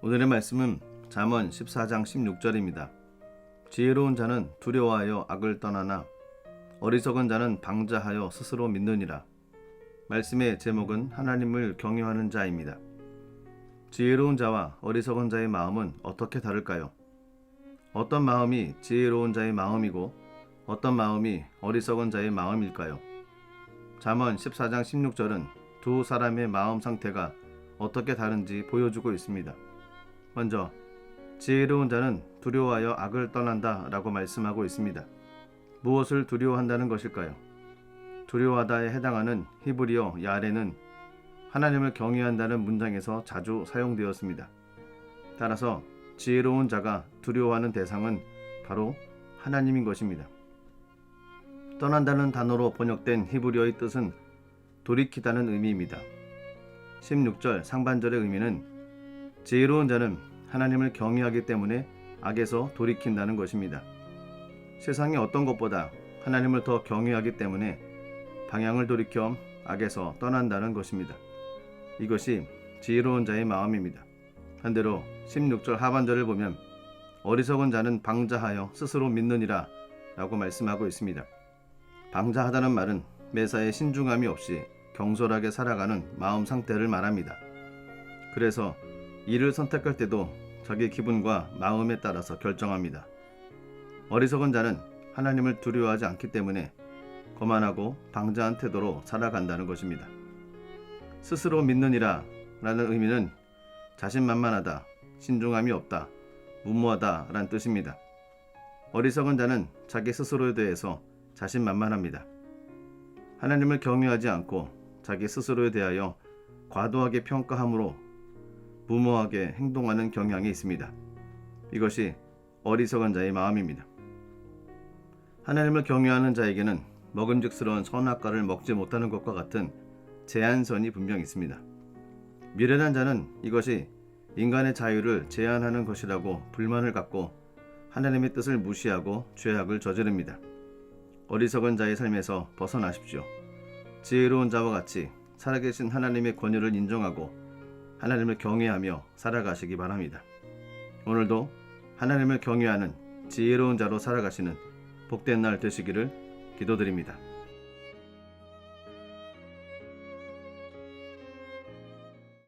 오늘의 말씀은 잠언 14장 16절입니다. 지혜로운 자는 두려워하여 악을 떠나나 어리석은 자는 방자하여 스스로 믿느니라. 말씀의 제목은 하나님을 경외하는 자입니다. 지혜로운 자와 어리석은 자의 마음은 어떻게 다를까요? 어떤 마음이 지혜로운 자의 마음이고 어떤 마음이 어리석은 자의 마음일까요? 잠언 14장 16절은 두 사람의 마음 상태가 어떻게 다른지 보여주고 있습니다. 먼저 지혜로운 자는 두려워하여 악을 떠난다 라고 말씀하고 있습니다. 무엇을 두려워한다는 것일까요? 두려워하다에 해당하는 히브리어 야레는 하나님을 경외한다는 문장에서 자주 사용되었습니다. 따라서 지혜로운 자가 두려워하는 대상은 바로 하나님인 것입니다. 떠난다는 단어로 번역된 히브리어의 뜻은 돌이키다는 의미입니다. 16절 상반절의 의미는 지혜로운 자는 하나님을 경외하기 때문에 악에서 돌이킨다는 것입니다. 세상의 어떤 것보다 하나님을 더 경외하기 때문에 방향을 돌이켜 악에서 떠난다는 것입니다. 이것이 지혜로운 자의 마음입니다. 반대로 16절 하반절을 보면 어리석은 자는 방자하여 스스로 믿느니라 라고 말씀하고 있습니다. 방자하다는 말은 매사에 신중함이 없이 경솔하게 살아가는 마음 상태를 말합니다. 그래서 일을 선택할 때도 자기 기분과 마음에 따라서 결정합니다. 어리석은 자는 하나님을 두려워하지 않기 때문에 거만하고 방자한 태도로 살아간다는 것입니다. 스스로 믿느니라 라는 의미는 자신만만하다, 신중함이 없다, 무모하다 라는 뜻입니다. 어리석은 자는 자기 스스로에 대해서 자신만만합니다. 하나님을 경외하지 않고 자기 스스로에 대하여 과도하게 평가함으로 무모하게 행동하는 경향이 있습니다. 이것이 어리석은 자의 마음입니다. 하나님을 경외하는 자에게는 먹음직스러운 선악과를 먹지 못하는 것과 같은 제한선이 분명 있습니다. 미련한 자는 이것이 인간의 자유를 제한하는 것이라고 불만을 갖고 하나님의 뜻을 무시하고 죄악을 저지릅니다. 어리석은 자의 삶에서 벗어나십시오. 지혜로운 자와 같이 살아계신 하나님의 권위를 인정하고 하나님을 경외하며 살아가시기 바랍니다. 오늘도 하나님을 경외하는 지혜로운 자로 살아가시는 복된 날 되시기를 기도드립니다.